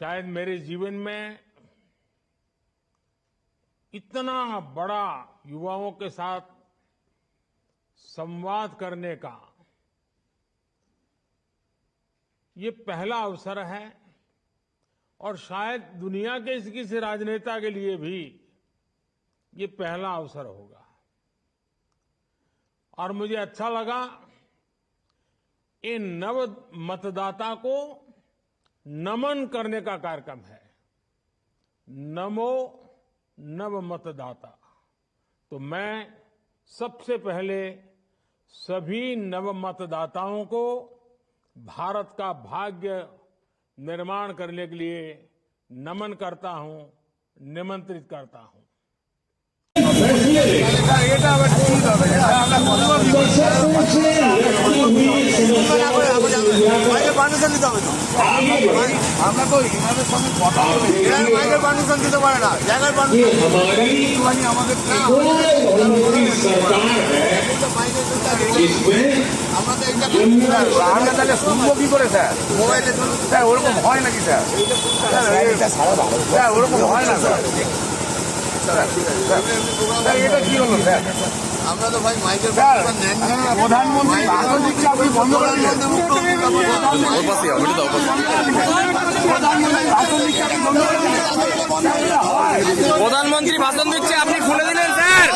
शायद मेरे जीवन में इतना बड़ा युवाओं के साथ संवाद करने का ये पहला अवसर है और शायद दुनिया के इस किसी राजनेता के लिए भी ये पहला अवसर होगा। और मुझे अच्छा लगा, इन नव मतदाता को नमन करने का कार्यक्रम है। नमो नव मतदाता। तो मैं सबसे पहले सभी नव मतदाताओं को भारत का भाग्य निर्माण करने के लिए नमन करता हूँ, निमंत्रित करता हूँ। एटा एटा পারমিশন দিতে হবে তো। আমরা তো ইমামের সঙ্গে কথা বলি। এর বাইরের পারমিশন দিতে পারে না। জায়গার পারমিশন আমরা হ্যাঁ, তাহলে শুনব কি করে স্যার? মোবাইলে স্যার ওরকম হয় নাকি স্যার? স্যার ওরকম হয় না স্যার? আমরা তো ভাই মাইকের প্রধানমন্ত্রী ভাষণ দিচ্ছে আপনি বন্ধ করে দিলেন। প্রধানমন্ত্রী ভাষণ দিচ্ছে আপনি খুলে দিলেন স্যার।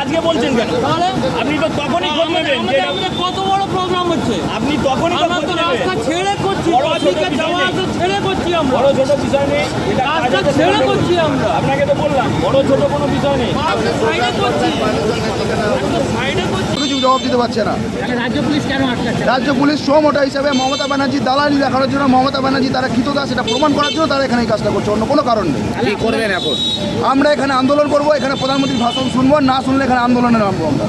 আজকে বলছেন কেন? আপনি তো তখনই খোঁজ নেবেন কত বড় প্রোগ্রাম হচ্ছে? আপনি তখনই রাস্তা ছেড়ে করছি বড় ছোট যাওয়া ছেড়ে করছি আমরা। বড় ছোট বিষয় নেই রাস্তা ছেড়ে করছি আমরা। আপনাকে তো বললাম বড় ছোট কোনো বিষয় নেই। সাইডে করছি। সাইডে করছি। কিছু জবাব দিতে পারছে না। রাজ্য পুলিশ কেন আটকাচ্ছে? মোটা হিসাবে মমতা ব্যানার্জি দালালি দেখানোর জন্য মমতা ব্যানার্জি তারা কৃতদা এটা প্রমাণ করার জন্য তারা এখানে এই কাজটা করছে অন্য কোনো কারণ নেই। কি করবেন এখন? আমরা এখানে আন্দোলন করব এখানে প্রধানমন্ত্রীর ভাষণ শুনব না শুনলে এখানে আন্দোলনে নামবো আমরা।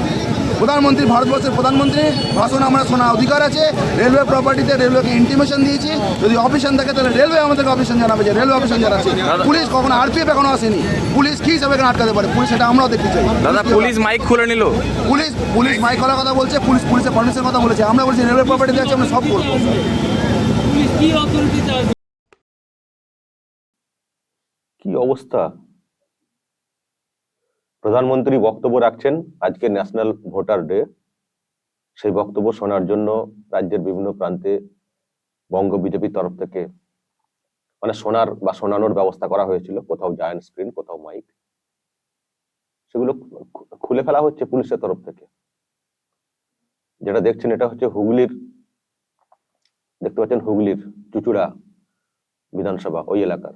প্রধানমন্ত্রী ভারতবর্ষের প্রধানমন্ত্রী ভাষণ আমরা শোনা অধিকার আছে রেলওয়ে প্রপার্টিতে রেলওয়েকে ইন্টিমেশন দিয়েছি যদি অফিসান থাকে তাহলে রেলওয়ে আমাদেরকে অফিসান জানাবে যে রেলওয়ে অফিসান জানাচ্ছে। পুলিশ কখনো আরপিএফ এখনও আসেনি। পুলিশ কি হিসাবে এখানে আটকাতে পারে? পুলিশ সেটা আমরাও দেখতে চাই। দাদা পুলিশ মাইক খুলে নিল। পুলিশ পুলিশ মাইক করার কথা বলছে পুলিশ পুলিশের পারমিশনের কথা বলেছে। আমরা বলছি রেলওয়ে প্রপার্টিতে আছে আমরা সব করব। কি অবস্থা? প্রধানমন্ত্রী বক্তব্য রাখছেন, আজকে ন্যাশনাল ভোটার ডে সেই বক্তব্য শোনার জন্য রাজ্যের বিভিন্ন প্রান্তে বঙ্গ বিজেপির তরফ থেকে মানে শোনার বা শোনানোর ব্যবস্থা করা হয়েছিল, কোথাও জায়ান্ট স্ক্রিন কোথাও মাইক সেগুলো খুলে ফেলা হচ্ছে পুলিশের তরফ থেকে। যেটা দেখছেন এটা হচ্ছে হুগলির, দেখতে পাচ্ছেন হুগলির চুচুড়া বিধানসভা, ওই এলাকার।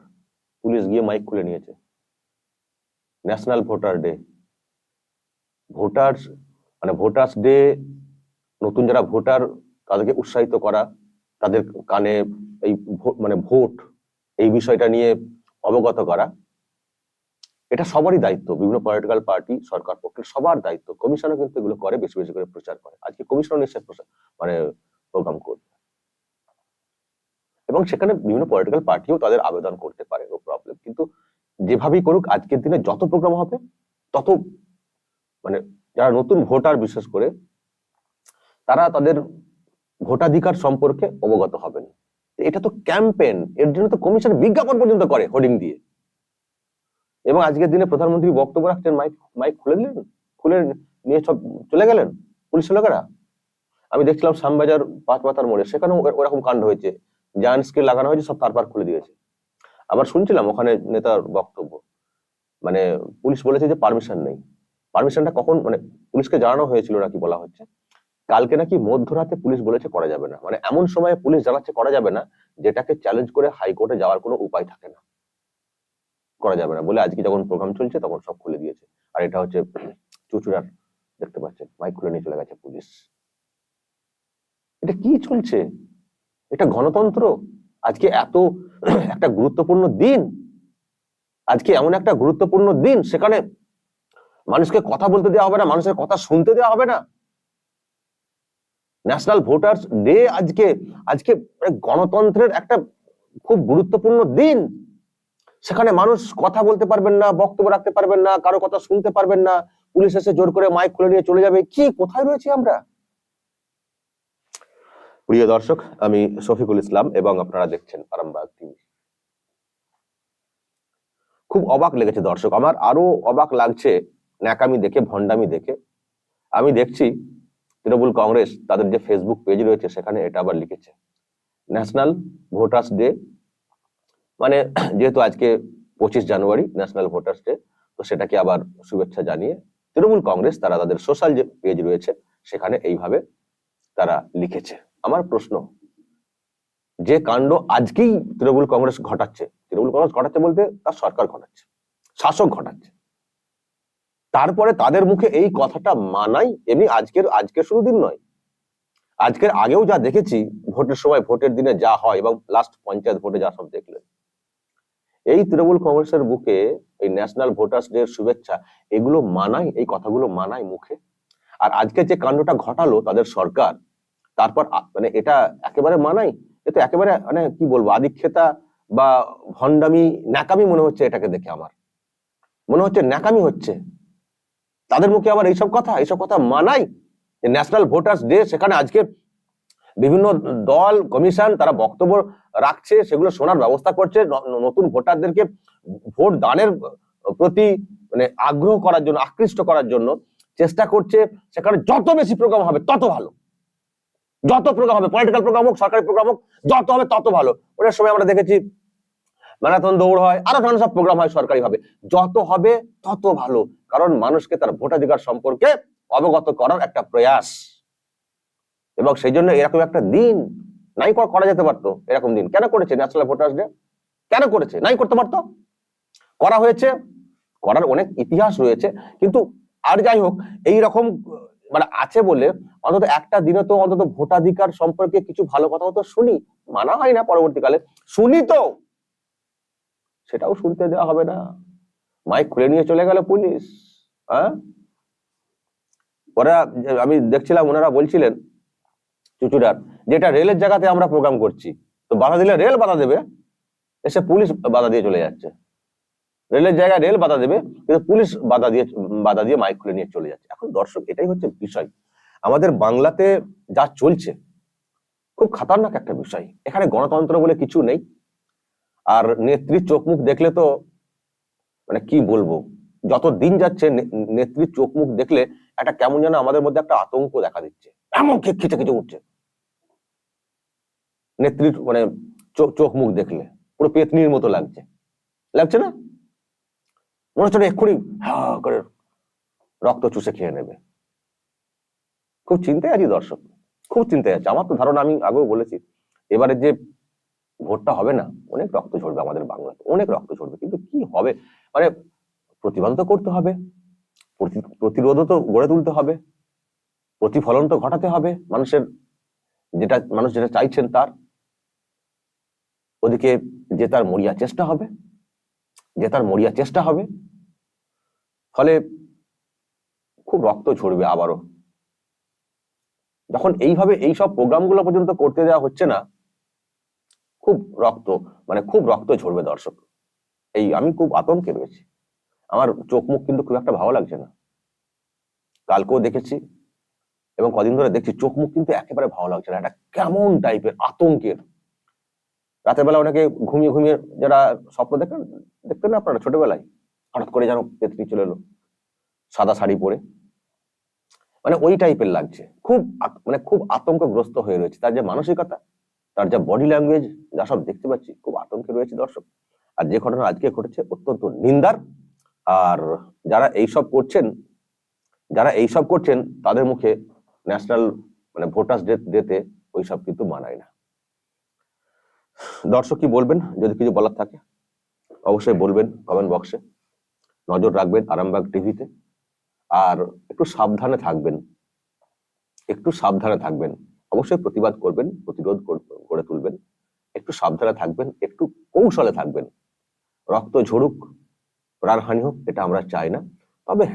পুলিশ গিয়ে মাইক খুলে নিয়েছে। ন্যাশনাল ভোটার ডে ভোটার মানে ভোটার্স ডে নতুন যারা ভোটার তাদেরকে উৎসাহিত করা, তাদের কানে এই মানে ভোট এই বিষয়টা নিয়ে অবগত করা। এটা সবারই দায়িত্ব, বিভিন্ন পলিটিক্যাল পার্টি সরকার পক্ষের সবার দায়িত্ব। কমিশনও কিন্তু এগুলো করে, বেশি বেশি করে প্রচার করে। আজকে কমিশন নিশ্চয় মানে প্রোগ্রাম করবে। এবং সেখানে বিভিন্ন পলিটিক্যাল পার্টিও তাদের আবেদন করতে পারে কিন্তু যেভাবেই করুক, আজকের দিনে যত প্রোগ্রাম হবে, তত মানে যারা নতুন ভোটার বিশেষ করে, তারা তাদের ভোটাধিকার সম্পর্কে অবগত হবেন। এটা তো ক্যাম্পেন এর জন্য তো কমিশন বিজ্ঞাপন পর্যন্ত করে হোর্ডিং দিয়ে। এবং আজকের দিনে প্রধানমন্ত্রী বক্তব্য রাখছেন, মাইক মাইক খুলে দিলেন? খুলে নিয়ে সব চলে গেলেন পুলিশের লোকেরা? আমি দেখছিলাম শ্যামবাজার পাঁচ মাথার মোড়ে, সেখানেও ওরকম কাণ্ড হয়েছে। জায়ান্ট স্ক্রিন লাগানো হয়েছে, সব তারপর খুলে দিয়েছে। আবার শুনছিলাম ওখানে নেতার বক্তব্য। মানে পুলিশ বলেছে যে পারমিশন নেই। পারমিশনটা কখন মানে পুলিশকে জানানো হয়েছিল নাকি বলা হচ্ছে? কালকে নাকি মধ্যরাতে পুলিশ বলেছে করা যাবে না। মানে এমন সময় পুলিশ জানাচ্ছে করা যাবে না, যেটাকে চ্যালেঞ্জ করে হাইকোর্টে যাওয়ার কোনো উপায় থাকে না। করা যাবে না। বলে আজকে যখন প্রোগ্রাম চলছে, তখন সব খুলে দিয়েছে। আর এটা হচ্ছে চুচুড়ার, দেখতে পাচ্ছেন মাইক খুলে নিয়ে চলে গেছে পুলিশ। এটা কি চলছে? এটা গণতন্ত্র? আজকে এত একটা গুরুত্বপূর্ণ দিন। আজকে এমন একটা গুরুত্বপূর্ণ দিন, সেখানে মানুষকে কথা বলতে দেওয়া হবে না, মানুষের কথা শুনতে দেওয়া হবে না। ন্যাশনাল ভোটার্স ডে আজকে আজকে মানে গণতন্ত্রের একটা খুব গুরুত্বপূর্ণ দিন। সেখানে মানুষ কথা বলতে পারবেন না, বক্তব্য রাখতে পারবেন না, কারও কথা শুনতে পারবেন না। পুলিশ এসে জোর করে মাইক খুলে নিয়ে চলে যাবে। কি, কোথায় রয়েছে আমরা? প্রিয় দর্শক, আমি শফিকুল ইসলাম এবং আপনারা দেখছেন আরামবাগ টিভি। খুব অবাক লেগেছে দর্শক, আমার আরও অবাক লাগছে ন্যাকামি দেখে, ভণ্ডামি দেখে। আমি দেখছি তৃণমূল কংগ্রেস তাদের যে ফেসবুক পেজ রয়েছে, সেখানে এটা আবার লিখেছে। ন্যাশনাল ভোটার্স ডে মানে যেহেতু আজকে পঁচিশ জানুয়ারি ন্যাশনাল ভোটার্স ডে তো সেটাকে আবার শুভেচ্ছা জানিয়ে তৃণমূল কংগ্রেস, তারা তাদের সোশ্যাল যে পেজ রয়েছে, সেখানে এইভাবে তারা লিখেছে। আমার প্রশ্ন, যে কাণ্ড আজকেই তৃণমূল কংগ্রেস ঘটাচ্ছে, তৃণমূল কংগ্রেস ঘটাচ্ছে বলতে তার সরকার ঘটাচ্ছে, শাসক ঘটাচ্ছে। তারপরে তাদের মুখে এই কথাটা মানাই এমনি আজকের আজকের শুধু দিন নয়। আজকের আগেও যা দেখেছি, ভোটের সময় ভোটের দিনে যা হয় এবং লাস্ট পঞ্চায়েত ভোটে যা সব দেখলেন। এই তৃণমূল কংগ্রেসের বুকে এই ন্যাশনাল ভোটার্স ডে শুভেচ্ছা, এগুলো মানাই, এই কথাগুলো মানাই মুখে। আর আজকে যে কাণ্ডটা ঘটালো তাদের সরকার তারপর মানে এটা একেবারে মানাই এটা একেবারে মানে কি বলব, আদিক্ষেতা বা ভণ্ডামি, ন্যাকামি মনে হচ্ছে এটাকে দেখে আমার। মনে হচ্ছে ন্যাকামি হচ্ছে। তাদের মুখে আবার এইসব কথা? এইসব কথা মানাই যে ন্যাশনাল ভোটার্স ডে সেখানে আজকে বিভিন্ন দল, কমিশন, তারা বক্তব্য রাখছে, সেগুলো শোনার ব্যবস্থা করছে নতুন ভোটারদেরকে ভোট দানের প্রতি মানে আগ্রহ করার জন্য, আকৃষ্ট করার জন্য চেষ্টা করছে, সেখানে যত বেশি প্রোগ্রাম হবে, তত ভালো। যত প্রোগ্রাম হবে পলিটিক্যাল প্রোগ্রাম হোক, সরকারি প্রোগ্রাম হোক, যত হবে তত ভালো। ওটার সময় আমরা দেখেছি, ম্যারাথন দৌড় হয়, আরও ধরনের সব প্রোগ্রাম হয় সরকারি ভাবে। যত হবে তত ভালো, কারণ মানুষকে তার ভোটাধিকার সম্পর্কে অবগত করার একটা প্রয়াস। এবং সেই জন্য এরকম একটা দিন, নাই করা- যেতে পারতো এরকম দিন। কেন করেছে ন্যাশনাল ভোটার্স ডে কেন করেছে? নাই করতে পারতো? করা হয়েছে, করার অনেক ইতিহাস রয়েছে, কিন্তু আর যাই হোক এই রকম মানে আছে বলে অন্তত একটা দিনে তো অন্তত ভোটাধিকার সম্পর্কে কিছু ভালো কথা তো শুনি, মানা হয় না পরবর্তীকালে। শুনি তো! সেটাও শুনতে দেওয়া হবে না। মাইক খুলে নিয়ে চলে গেল পুলিশ হ্যাঁ ওরা আমি দেখছিলাম ওনারা বলছিলেন, চুচুড়ার যেটা রেলের জায়গাতে আমরা প্রোগ্রাম করছি। তো বাধা দিলে রেল বাধা দেবে, এসে পুলিশ বাধা দিয়ে চলে যাচ্ছে। রেলের জায়গায় রেল বাধা দেবে, কিন্তু পুলিশ বাধা দিয়ে বাধা দিয়ে মাইক খুলে নিয়ে চলে যাচ্ছে। এখন দর্শক, এটাই হচ্ছে বিষয়। আমাদের বাংলাতে যা চলছে, খুব খাতারনাক একটা বিষয়। এখানে গণতন্ত্র বলে কিছু নেই। আর নেত্রীর চোখ মুখ দেখলে তো মানে কি বলব? যত দিন যাচ্ছে, নে- নেত্রীর চোখ মুখ দেখলে একটা কেমন যেন আমাদের মধ্যে একটা আতঙ্ক দেখা দিচ্ছে। এমন খিচে খিচে উঠছে। নেত্রীর মানে চোখ মুখ দেখলে, পুরো পেতনির মতো লাগছে। লাগছে না? মনে হচ্ছে এক্ষুনি হা করে রক্ত চুষে খেয়ে নেবে। খুব চিন্তায় আছি দর্শক, খুব চিন্তায় আছে। আমার তো ধারণা আমি আগেও বলেছি, এবারে যে ভোটটা হবে না, অনেক রক্ত ঝরবে আমাদের বাংলাতে, অনেক রক্ত ঝরবে, কিন্তু কি হবে? মানে প্রতিবাদ তো করতে হবে, প্রতি- প্রতিরোধও তো গড়ে তুলতে হবে, প্রতিফলন তো ঘটাতে হবে, মানুষের যেটা, মানুষ যেটা চাইছেন তার। ওদিকে যে তার মরিয়া চেষ্টা হবে যে তার মরিয়া চেষ্টা হবে ফলে খুব রক্ত ঝরবে আবারও। যখন এইভাবে এইসব প্রোগ্রামগুলো পর্যন্ত করতে দেওয়া হচ্ছে না, খুব রক্ত মানে খুব রক্ত ঝরবে দর্শক। এই আমি খুব আতঙ্কে রয়েছি। আমার চোখ মুখ কিন্তু খুব একটা ভালো লাগছে না। কালকেও দেখেছি এবং কদিন ধরে দেখছি চোখ মুখ কিন্তু একেবারে ভালো লাগছে না। একটা কেমন টাইপের আতঙ্কের। রাতের বেলা অনেকে ঘুমিয়ে ঘুমিয়ে যারা স্বপ্ন দেখেন, দেখতেন না আপনারা ছোটবেলায়? হঠাৎ করে যেন তেতরি চলে এলো, সাদা শাড়ি পরে। মানে ওই টাইপের লাগছে। খুব মানে খুব আতঙ্কগ্রস্ত হয়ে রয়েছে। তার যে মানসিকতা, তার যা বডি ল্যাঙ্গুয়েজ যা সব দেখতে পাচ্ছি, খুব আতঙ্কে রয়েছে দর্শক। আর যে ঘটনা আজকে ঘটেছে অত্যন্ত নিন্দার। আর যারা এইসব করছেন, যারা এইসব করছেন, তাদের মুখে ন্যাশনাল মানে ভোটার্স ডে ডেতে ওইসব কিন্তু মানায় না। দর্শক কি বলবেন? যদি কিছু বলার থাকে, অবশ্যই বলবেন কমেন্ট বক্সে নজর রাখবেন আরামবাগ টিভিতে। আর একটু সাবধানে থাকবেন। একটু সাবধানে থাকবেন। অবশ্যই প্রতিবাদ করবেন, প্রতিরোধ কর- তুলবেন। একটু সাবধানে থাকবেন, একটু কৌশলে থাকবেন। রক্ত ঝরুক, প্রাণহানি হোক, এটা আমরা চাই না। তবে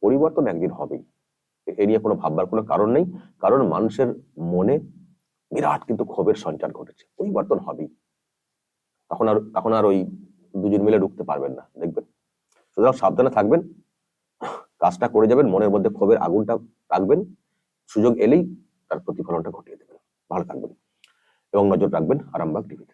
পরিবর্তন একদিন হবেই। এ নিয়ে কোনো ভাববার কোনো কারণ নেই। কারণ মানুষের মনে বিরাট কিন্তু ক্ষোভের সঞ্চার ঘটেছে। পরিবর্তন হবেই। তখন আর তখন আর ওই দুজন মিলে ঢুকতে পারবেন না, দেখবেন। সুতরাং সাবধানে থাকবেন। কাজটা করে যাবেন, মনের মধ্যে ক্ষোভের আগুনটা রাখবেন। সুযোগ এলেই তার প্রতিফলনটা ঘটিয়ে দেবেন। ভালো থাকবেন। এবং নজর রাখবেন আরামবাগ টিভিতে।